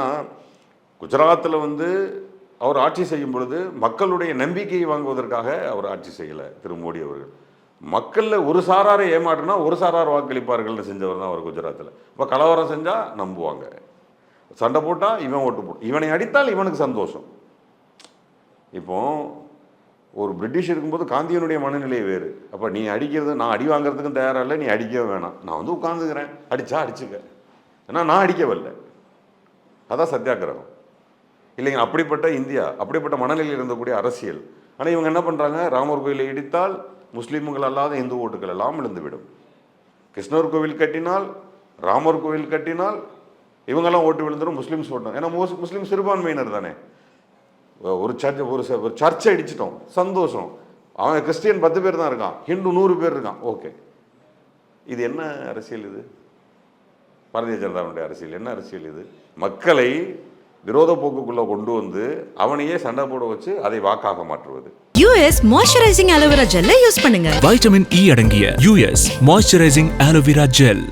என்னென்னா குஜராத்தில் வந்து அவர் ஆட்சி செய்யும் பொழுது மக்களுடைய நம்பிக்கையை வாங்குவதற்காக அவர் ஆட்சி செய்யலை திரு மோடி அவர்கள். மக்களில் ஒரு சாராரை ஏமாற்றினா ஒரு சாரார் வாக்களிப்பார்கள்னு செஞ்சவர் தான் அவர் குஜராத்தில் இப்போ கலவரம் செஞ்சால் நம்புவாங்க. சண்டை போட்டால் இவன் ஓட்டு போட்டு இவனை அடித்தால் இவனுக்கு சந்தோஷம். இப்போ ஒரு பிரிட்டிஷ் இருக்கும்போது காந்தியனுடைய மனநிலை வேறு. அப்போ நீ அடிக்கிறது நான் அடி வாங்குறதுக்கும் தயாராக இல்லை நீ அடிக்கவே வேணாம். நான் வந்து உட்காந்துக்கிறேன் அடித்தா அடிச்சுக்க. ஏன்னா நான் அடிக்க வரல அதான் சத்தியாகிரகம். இல்லைங்க அப்படிப்பட்ட இந்தியா அப்படிப்பட்ட மனநிலையில் இருந்தக்கூடிய அரசியல். ஆனால் இவங்க என்ன பண்ணுறாங்க ராமர் கோயிலை இடித்தால் முஸ்லீம்கள் அல்லாத இந்து ஓட்டுகள் எல்லாம் விழுந்துவிடும். கிருஷ்ணர் கோவில் கட்டினால் ராமர் கோவில் கட்டினால் இவங்கெல்லாம் ஓட்டு விழுந்துடும் முஸ்லீம்ஸ் ஓட்டும் ஏன்னா மோஸ் முஸ்லீம் சிறுபான்மையினர் தானே. ஒரு சர்ச் ஒரு ச- ஒரு சர்ச்சை அடிச்சிட்டோம். சந்தோஷம். அவன் கிறிஸ்டியன் பத்து பேர் தான் இருக்கான். ஹிந்து நூறு பேர் இருக்கான். ஓகே. இது என்ன அரசியல் இது? பாரதிய ஜனதாவுடைய அரசியல். என்ன அரசியல் இது? மக்களை விரோத போக்குக்குள்ள கொண்டு வந்து அவனையே சண்டை போட வச்சு அதை வாக்காக மாற்றுவது. யூஎஸ் மாய்ஸ்சரைசிங் அலோவேரா ஜெல்லை யூஸ் பண்ணுங்க. வைட்டமின் இ அடங்கிய யூஎஸ் மாய்ஸ்சரைசிங் ஆலோவேரா ஜெல்